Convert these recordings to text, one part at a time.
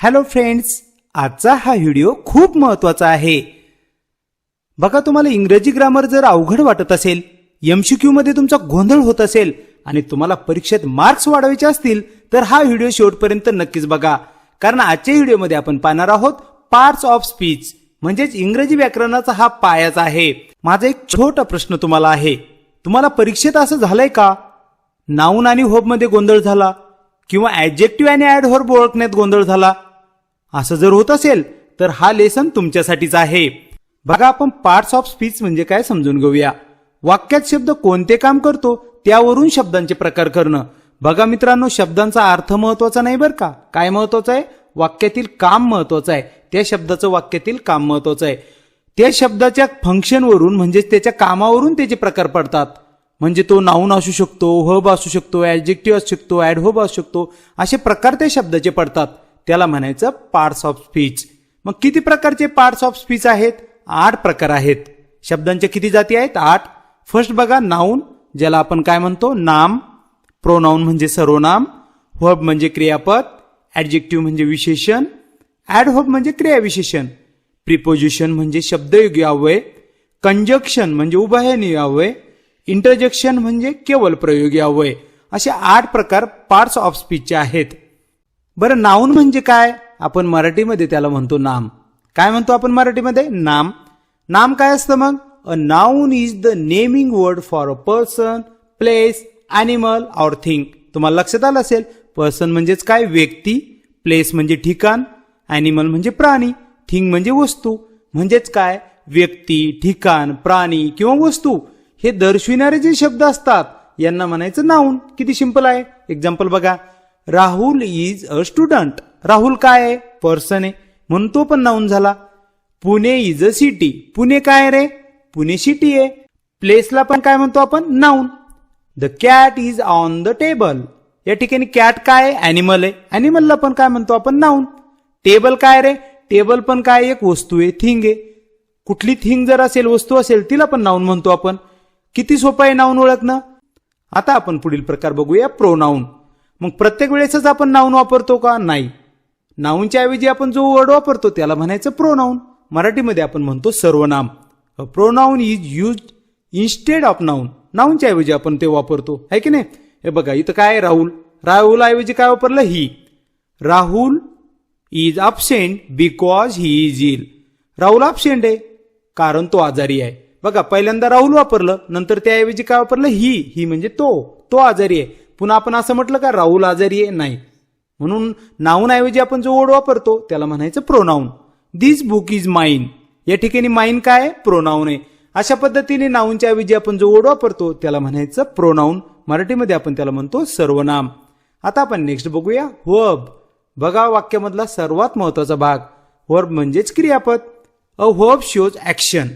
Hello friends आजचा हा video खूप महत्त्वाचा आहे. बघा तुम्हाला इंग्रजी ग्रामर जर अवघड वाटत असेल एमसीक्यू मध्ये तुमचा गोंधळ होत असेल आणि तुम्हाला परीक्षेत मार्क्स वाढवायचे असतील तर हा व्हिडिओ शेवटपर्यंत नक्कीच बघा. कारण आजच्या व्हिडिओमध्ये आपण पाहणार आहोत पार्ट्स ऑफ स्पीच म्हणजेच इंग्रजी व्याकरणाचा हा पायाच आहे. माझा एक छोटा प्रश्न तुम्हाला आहे. तुम्हाला परीक्षेत असं झालंय का? नाऊन आणि होबमध्ये गोंधळ झाला? किंवा ऍडजेक्टिव्ह आणि ऍड होर्ब ओळखण्यात गोंधळ झाला? असं जर होत असेल तर हा लेसन तुमच्यासाठीच आहे. बघा आपण पार्ट्स ऑफ स्पीच म्हणजे काय समजून घेऊया. वाक्यात शब्द कोणते काम करतो त्यावरून शब्दांचे प्रकार करणं. बघा मित्रांनो शब्दांचा अर्थ महत्त्वाचा नाही बरं का? काय महत्वाचं आहे? वाक्यातील काम महत्वाचं आहे. त्या शब्दाचं वाक्यातील काम महत्वाचं आहे. त्या शब्दाच्या फंक्शनवरून म्हणजेच त्याच्या कामावरून त्याचे प्रकार पडतात. म्हणजे तो नाऊन असू शकतो हब असू शकतो ऍडजेक्टिव्ह असू शकतो ऍडहोब असू शकतो असे प्रकार त्या शब्दाचे पडतात. त्याला म्हणायचं पार्ट्स ऑफ स्पीच मग किती प्रकारचे पार्ट्स ऑफ स्पीच आहेत? आठ प्रकार आहेत. शब्दांच्या किती जाती आहेत? आठ. फर्स्ट बघा नाऊन ज्याला आपण काय म्हणतो? नाम प्रोनाऊन म्हणजे सर्वनाम हब म्हणजे क्रियापद ऍडजेक्टिव्ह म्हणजे विशेषण ऍडहोब म्हणजे क्रियाविशेषण प्रिपोजिशन म्हणजे शब्दयोगी अव्यय कंजक्शन म्हणजे उभयनीय अव्यय इंटरजेक्शन म्हणजे केवळ प्रयोगी अव्यय. असे आठ प्रकार पार्ट्स ऑफ स्पीचचे आहेत. बरं नाऊन म्हणजे काय? आपण मराठीमध्ये त्याला म्हणतो नाम. काय म्हणतो आपण मराठीमध्ये? नाम. नाम काय असतं मग? A noun is the naming word for a person place animal or thing. तुम्हाला लक्षात आलं असेल? पर्सन म्हणजेच काय? व्यक्ती. प्लेस म्हणजे ठिकाण. अॅनिमल म्हणजे प्राणी. थिंग म्हणजे वस्तू. म्हणजेच काय? व्यक्ती ठिकाण प्राणी किंवा वस्तू. हे दर्शविणारे जे शब्द असतात यांना म्हणायचं नाऊन. किती सिंपल आहे? एक्झाम्पल बघा. Rahul is a student Rahul काय आहे? पर्सन आहे. म्हणून तो पण नाऊन झाला. Pune is a city Pune काय रे? पुणे सिटी आहे. प्लेसला पण काय म्हणतो आपण? Noun. The cat is on the table या ठिकाणी कॅट काय आहे? अॅनिमल आहे. अॅनिमलला पण काय म्हणतो आपण? नाऊन. टेबल काय रे? टेबल पण काय? एक वस्तू आहे. थिंग आहे. कुठली थिंग जर असेल वस्तू असेल तिला पण नाऊन म्हणतो आपण. किती सोपं आहे नाऊन ओळखणं? आता आपण पुढील प्रकार बघूया. प्रोनाऊन मग प्रत्येक वेळेसच आपण नाऊन वापरतो का? नाही. नाऊनच्या ऐवजी आपण जो वर्ड वापरतो त्याला म्हणायचं प्रोनाऊन मराठीमध्ये आपण म्हणतो सर्वनाम. Pronoun is use instead of noun नाऊनच्या ऐवजी आपण ते वापरतो. आहे की नाही? हे बघा इथं काय आहे? राहुल. राहुल ऐवजी काय वापरलं? ही Rahul is absent because he is ill Rahul absent आहे कारण तो आजारी आहे. बघा पहिल्यांदा राहुल वापरलं नंतर त्याऐवजी काय वापरलं? ही ही म्हणजे तो. तो आजारी आहे. पुन्हा आपण असं म्हटलं का राहुल आजारी आहे? नाही. म्हणून नाऊन ऐवजी आपण जो वर्ड वापरतो त्याला म्हणायचं pronoun this book is mine या ठिकाणी माइन काय? प्रोनाऊन आहे. अशा पद्धतीने नाऊनच्या ऐवजी आपण जो वर्ड वापरतो त्याला म्हणायचं प्रोनाऊन मराठीमध्ये आपण त्याला म्हणतो सर्वनाम. आता आपण नेक्स्ट बघूया. वर्ब बघा वाक्यामधला सर्वात महत्त्वाचा भाग. वर्ब म्हणजेच क्रियापद. अ वर्ब शोज ऍक्शन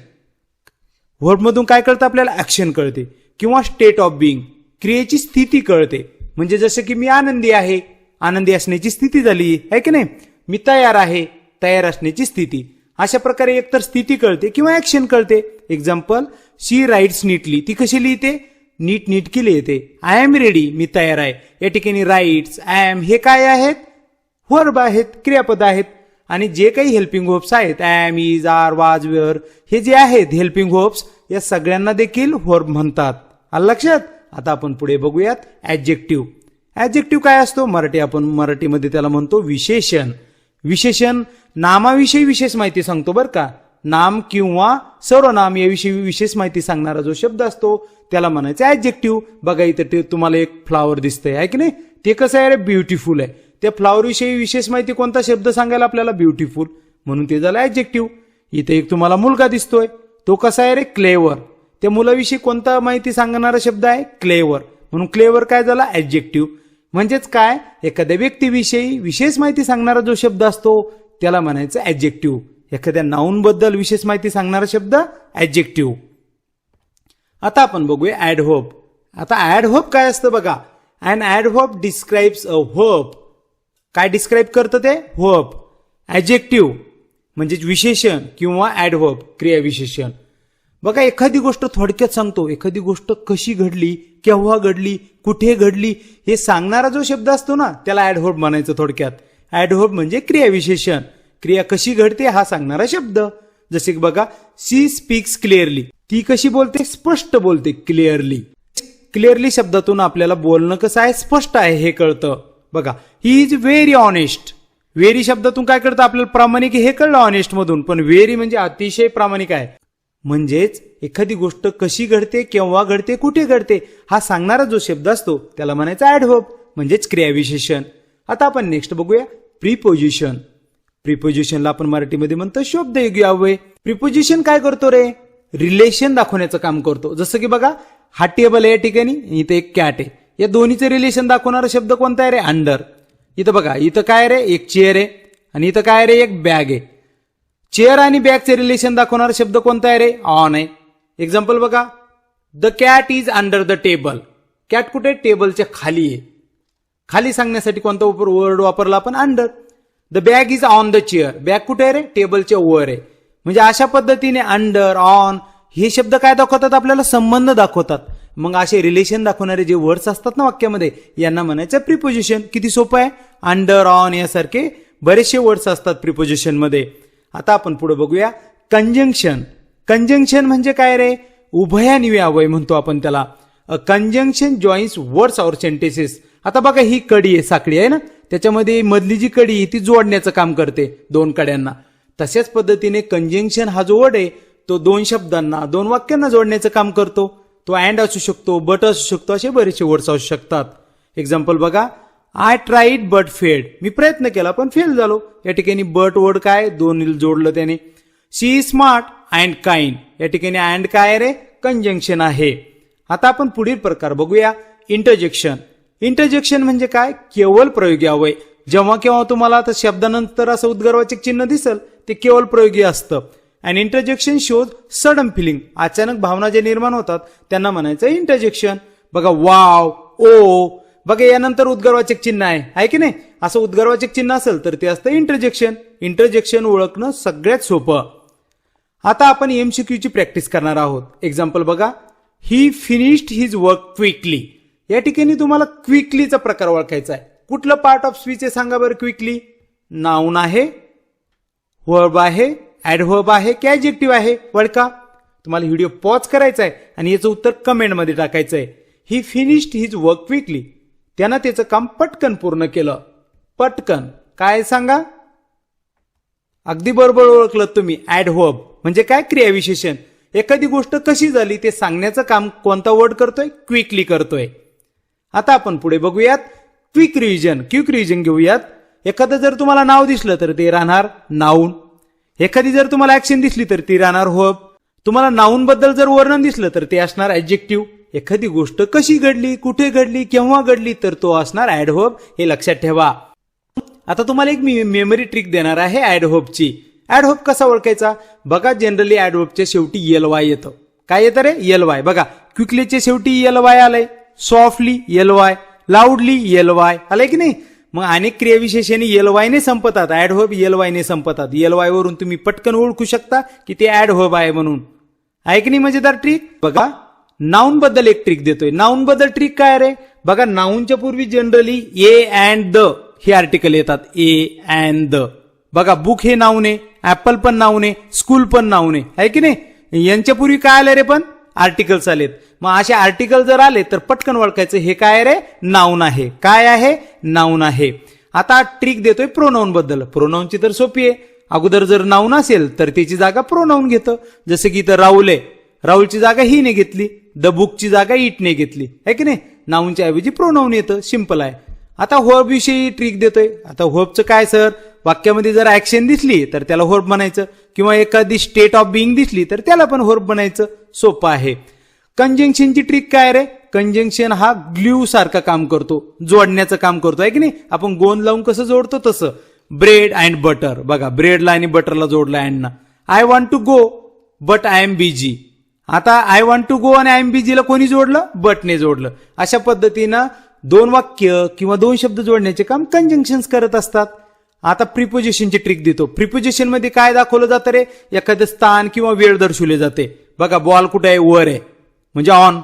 वर्बमधून काय कळतं आपल्याला? ऍक्शन कळते. किंवा स्टेट ऑफ बिईंग क्रियेची स्थिती कळते. म्हणजे जसं की मी आनंदी आहे. आनंदी असण्याची स्थिती झाली आहे की नाही? मी तयार आहे तयार असण्याची स्थिती. अशा प्रकारे एकतर स्थिती कळते किंवा ऍक्शन कळते. एक्झाम्पल शी राईट्स नीटली ती कशी लिहिते? नीट नीटकी लिहिते आय एम रेडी मी तयार आहे. या ठिकाणी राईट्स आय एम हे काय आहेत? वर्ब आहेत क्रियापद आहेत. आणि जे काही हेल्पिंग होप्स आहेत am is are was were हे जे आहेत हेल्पिंग होप्स या सगळ्यांना देखील वर्ब म्हणतात. आलं लक्षात? आता आपण पुढे बघूयात ऍडजेक्टिव्ह ॲजेक्टिव्ह काय असतो? मराठी आपण मराठीमध्ये त्याला म्हणतो विशेषण. विशेषण नामाविषयी विशेष माहिती सांगतो बरं का. नाम किंवा सर्वनाम याविषयी विशेष माहिती सांगणारा जो शब्द असतो त्याला म्हणायचं ऍडजेक्टिव्ह बघा इथं ते तुम्हाला एक फ्लावर दिसतंय आहे की नाही? ते कसं आहे रे? ब्युटिफुल आहे. त्या फ्लावर विषयी विशेष माहिती कोणता शब्द सांगायला आपल्याला? ब्युटिफुल म्हणून ते झालं ऍडजेक्टिव्ह इथे एक तुम्हाला मुलगा दिसतोय. तो कसा आहे रे? क्लेवर त्या मुलाविषयी कोणता माहिती सांगणारा शब्द आहे? क्लेवर. म्हणून क्लेवर काय झाला? ऍडजेक्टिव्ह म्हणजेच काय? एखाद्या व्यक्तीविषयी विशेष माहिती सांगणारा जो शब्द असतो त्याला म्हणायचं ऍडजेक्टिव्ह एखाद्या नाऊन बद्दल विशेष माहिती सांगणारा शब्द ऍडजेक्टिव्ह आता आपण बघूया ऍडहोप आता ऍडहोप काय असतं बघा? And adverb describes a verb काय डिस्क्राईब करतं ते? होप ऍडजेक्टिव्ह म्हणजेच विशेषण किंवा ऍडव्हर्ब क्रियाविशेषण. बघा एखादी गोष्ट थोडक्यात सांगतो. एखादी गोष्ट कशी घडली केव्हा घडली कुठे घडली हे सांगणारा जो शब्द असतो ना त्याला ऍडव्हर्ब म्हणायचं थोडक्यात. ऍडव्हर्ब म्हणजे क्रियाविशेषण. क्रिया कशी घडते हा सांगणारा शब्द. जसे की बघा सी स्पीक्स क्लिअरली ती कशी बोलते? स्पष्ट बोलते क्लिअरली क्लिअरली शब्दातून आपल्याला बोलणं कसं आहे स्पष्ट आहे हे कळतं. बघा he is very honest very शब्दातून काय कळतं आपल्याला? प्रामाणिक हे कळलं ऑनेस्ट मधून. पण व्हेरी म्हणजे अतिशय प्रामाणिक आहे. म्हणजेच एखादी गोष्ट कशी घडते केव्हा घडते कुठे घडते हा सांगणारा जो शब्द असतो त्याला म्हणायचा ऍडव्हर्ब म्हणजेच क्रियाविशेषण. आता आपण नेक्स्ट बघूया प्रिपोजिशन प्रिपोजिशनला आपण मराठीमध्ये म्हणतो शब्दयोगी अव्यय. प्रिपोजिशन काय करतो रे? रिलेशन दाखवण्याचं काम करतो. जसं की बघा हा टेबल आहे या ठिकाणी इथं एक कॅट आहे. या दोन्हीचं रिलेशन दाखवणारा शब्द कोणता आहे रे? अंडर इथं बघा इथं काय रे? एक चेअर आहे आणि इथं काय रे? एक बॅग आहे. चेअर आणि बॅगचे रिलेशन दाखवणारा शब्द कोणता आहे रे? ऑन आहे. एक्झाम्पल बघा. The cat is under the table cat कुठे? टेबलच्या खाली आहे. खाली सांगण्यासाठी कोणता वर्ड वापरला आपण? Under the bag is on the chair bag कुठे आहे रे? टेबलच्या वर आहे. म्हणजे अशा पद्धतीने अंडर ऑन हे शब्द काय दाखवतात आपल्याला? संबंध दाखवतात. मग असे रिलेशन दाखवणारे जे वर्ड्स असतात ना वाक्यामध्ये यांना म्हणायचं प्रिपोजिशन किती सोपं आहे? अंडर ऑन यासारखे बरेचसे वर्ड्स असतात प्रिपोजिशनमध्ये आता आपण पुढे बघूया. कंजंक्शन कंजंक्शन म्हणजे काय रे? उभयानिवे अवय म्हणतो आपण त्याला. कंजंक्शन जॉईन्स वर्ड्स और सेंटेसेस आता बघा ही कडी आहे साखळी आहे ना? त्याच्यामध्ये मधली जी कडी आहे ती जोडण्याचं काम करते दोन कड्यांना. तशाच पद्धतीने कंजंक्शन हा जो वर्ड आहे तो दोन शब्दांना दोन वाक्यांना जोडण्याचं काम करतो. तो अँड असू शकतो बट असू शकतो असे बरेचसे वर्ड्स असू शकतात. एक्झाम्पल बघा. I tried but fed me प्रयत्न केला पण फेल झालो. या ठिकाणी बट वर्ड काय? दोन जोडलं त्याने. शी स्मार्ट अँड काइंड या ठिकाणी अँड काय रे? कंजंक्शन आहे. आता आपण पुढील प्रकार बघूया. इंटरजेक्शन इंटरजेक्शन म्हणजे काय? केवळ प्रयोगी अवय जेव्हा केव्हा तुम्हाला आता शब्दानंतर असं उद्गारवाचक चिन्ह दिसल ते केवळ प्रयोगी असतं. And interjection shows sudden feeling अचानक भावना जे निर्माण होतात त्यांना म्हणायचं इंटरजेक्शन बघा वाव ओ oh, बघा यानंतर उद्गारवाचक चिन्ह आहे. आहे की नाही? असं उद्गारवाचक चिन्ह असेल तर ते असतं इंटरजेक्शन इंटरजेक्शन ओळखणं सगळ्यात सोपं. आता आपण एमसीक्यूची प्रॅक्टिस करणार आहोत. एक्झाम्पल बघा. He finished his work quickly या ठिकाणी तुम्हाला क्विकलीचा प्रकार ओळखायचा आहे. कुठलं पार्ट ऑफ स्पीच आहे सांगा बरं क्विकली नाऊन आहे. वर्ब आहे. ऍडव्हर्ब आहे. की ऍजेक्टिव्ह आहे? वळका तुम्हाला व्हिडिओ पॉज करायचा आहे आणि याचं उत्तर कमेंटमध्ये टाकायचं आहे. He finished his work quickly त्यानं त्याचं काम पटकन पूर्ण केलं. पटकन. काय सांगा? अगदी बरोबर ओळखलं तुम्ही ऍडव्हर्ब म्हणजे काय क्रियाविशेषण एखादी गोष्ट कशी झाली ते सांगण्याचं काम कोणता वर्ड करतोय? क्विकली करतोय. आता आपण पुढे बघूयात. क्विक रिव्हिजन क्विक रिव्हिजन घेऊयात. एखादं जर तुम्हाला नाव दिसलं तर ते राहणार नाऊन एखादी जर तुम्हाला ऍक्शन दिसली तर ती राहणार होब तुम्हाला नाऊन बद्दल जर वर्णन दिसलं तर ते असणार ऍब्जेक्टिव्ह एखादी गोष्ट कशी घडली कुठे घडली केव्हा घडली तर तो असणार ऍडव्हर्ब हे लक्षात ठेवा. आता तुम्हाला एक मी मेमरी ट्रिक देणार आहे ऍडव्हर्बची ऍडव्हर्ब कसा ओळखायचा? बघा जनरली ऍडव्हर्बच्या शेवटी एल वाय येतं. काय येतं रे? एल वाय बघा क्विकलीच्या शेवटी एल वाय आलंय. Softly L Y loudly L Y आलंय की नाही? मग अनेक क्रियाविशेषांनी एल वायने संपतात. ऍडव्हर्ब एल वायने संपतात. एल वाय वरून तुम्ही पटकन ओळखू शकता की ते ऍडव्हर्ब आहे म्हणून. ऐकणी मजेदार ट्रिक बघा नाऊन बद्दल एक ट्रिक देतोय. नाऊन बद्दल ट्रिक काय रे? बघा नाऊनच्या पूर्वी जनरली ए अँड द हे आर्टिकल येतात. ए अँड द बघा बुक हे नाऊन आहे ऍपल पण नाऊन आहे स्कूल पण नाऊन आहे. आहे की नाही? यांच्या पूर्वी काय आलं रे पण? आर्टिकल्स आलेत. मग असे आर्टिकल जर आले तर पटकन ओळखायचं हे काय रे? नाऊन आहे. काय आहे? नाऊन आहे. आता ट्रिक देतोय प्रोनाऊन बद्दल. प्रोनाऊनची तर सोपी आहे. अगोदर जर नाऊन असेल तर त्याची जागा प्रोनाऊन घेतं. जसं की इथं राहुल आहे राहुलची जागा हीने घेतली द बुकची जागा इटने घेतली. आहे की नाही? नाऊनच्या ऐवजी प्रोनाऊन येतं. सिंपल आहे. आता होब विषयी ट्रिक देतोय. आता होबचं काय सर? वाक्यामध्ये जर ऍक्शन दिसली तर त्याला होर्ब बनायचं किंवा एखादी स्टेट ऑफ बिईंग दिसली तर त्याला पण होर्ब बनायचं सोपं आहे. कंजंक्शनची ट्रिक काय रे? कंजंक्शन हा ग्ल्यू सारखं काम करतो. जोडण्याचं काम करतो. आहे की नाही? आपण गोंद लावून कसं जोडतो? तसं. ब्रेड अँड बटर बघा ब्रेडला आणि बटरला जोडला अँडना I want to go but I am busy आता आय वॉन्ट टू गो आणि आय एम बीजीला कोणी जोडलं? बटने जोडलं. अशा पद्धतीनं दोन वाक्य किंवा दोन शब्द जोडण्याचे काम कंजंक्शन करत असतात. आता प्रिपोजिशनची ट्रिक देतो. प्रिपोजिशनमध्ये काय दाखवलं जातं रे? एखादं स्थान किंवा वेळ दर्शवले जाते. बघा बॉल कुठे आहे? वर आहे. म्हणजे ऑन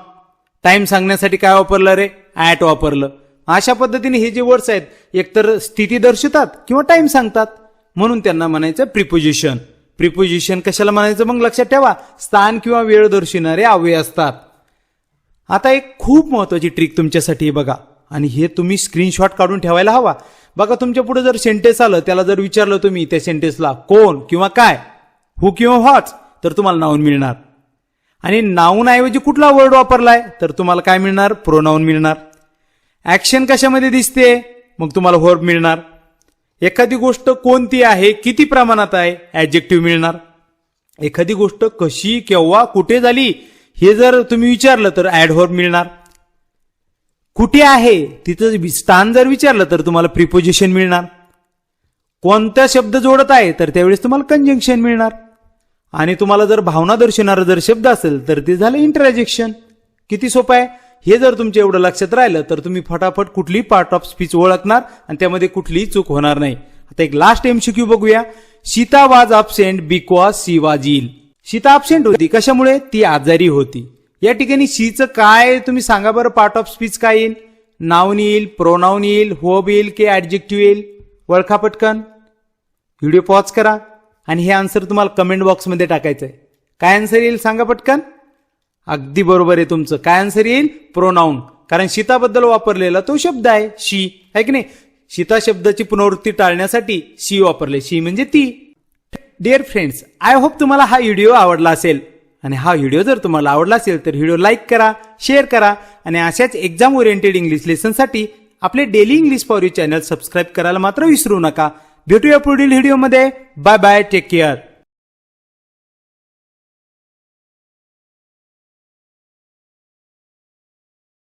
टाइम सांगण्यासाठी काय वापरलं रे? ऍट वापरलं. अशा पद्धतीने हे जे वर्ड्स आहेत एकतर स्थिती दर्शवतात किंवा टाइम सांगतात. म्हणून त्यांना म्हणायचं प्रिपोजिशन प्रिपोजिशन कशाला म्हणायचं? मग लक्षात ठेवा स्थान किंवा वेळ दर्शविणारे अवयव असतात. आता एक खूप महत्वाची ट्रिक तुमच्यासाठी बघा. आणि हे तुम्ही स्क्रीनशॉट काढून ठेवायला हवा. बघा तुमच्यापुढे जर सेंटेन्स आलं त्याला जर विचारलं तुम्ही त्या सेंटेन्सला कोण किंवा काय हु किंवा व्हॉट तर तुम्हाला नाऊन मिळणार. आणि नाऊन ऐवजी कुठला वर्ड वापरलाय तर तुम्हाला काय मिळणार? प्रोनाऊन मिळणार. ऍक्शन कशामध्ये दिसते? मग तुम्हाला व्हर्ब मिळणार. एखादी गोष्ट कोणती आहे किती प्रमाणात आहे ऍडजेक्टिव्ह मिळणार. एखादी गोष्ट कशी केव्हा कुठे झाली हे जर तुम्ही विचारलं तर ऍड व्हर्ब मिळणार. कुठे आहे तिथं स्थान जर विचारलं तर तुम्हाला प्रिपोजिशन मिळणार. कोणता शब्द जोडत आहे तर त्यावेळेस तुम्हाला कंजंक्शन मिळणार. आणि तुम्हाला जर भावना दर्शवणारा जर शब्द असेल तर ते झालं इंटरॅजेक्शन किती सोपं आहे? हे जर तुमच्या एवढं लक्षात राहिलं तर तुम्ही फटाफट कुठलीही पार्ट ऑफ स्पीच ओळखणार आणि त्यामध्ये कुठलीही चूक होणार नाही. आता एक लास्ट एमसीक्यू बघूया. सीता वाज absent because she was ill Sita absent होती. कशामुळे? ती आजारी होती. या ठिकाणी सीचं काय तुम्ही सांगा बरं पार्ट ऑफ स्पीच काय येईल? नाऊन येईल प्रोनाऊन येईल होब येईल की ऍडजेक्टिव्ह येईल? ओळखा पटकन. व्हिडिओ पॉज करा. आणि हे आन्सर तुम्हाला कमेंट बॉक्समध्ये टाकायचं आहे काय आन्सर येईल सांगा पटकन? अगदी बरोबर आहे तुमचं. काय आन्सर येईल? प्रोनाऊन कारण शीताबद्दल वापरलेला तो शब्द आहे शी. आहे की नाही? सीता शब्दाची पुनरावृत्ती टाळण्यासाठी शी वापरले. शी म्हणजे ती. डिअर फ्रेंड्स आय होप तुम्हाला हा व्हिडिओ आवडला असेल. आणि हा व्हिडिओ जर तुम्हाला आवडला असेल तर व्हिडिओ लाईक करा शेअर करा आणि अशाच एक्झाम ओरिएंटेड इंग्लिश लेसनसाठी आपले daily English for you channel subscribe करायला मात्र विसरू नका. भेटूया पुढील व्हिडिओमध्ये बाय बाय टेक केअर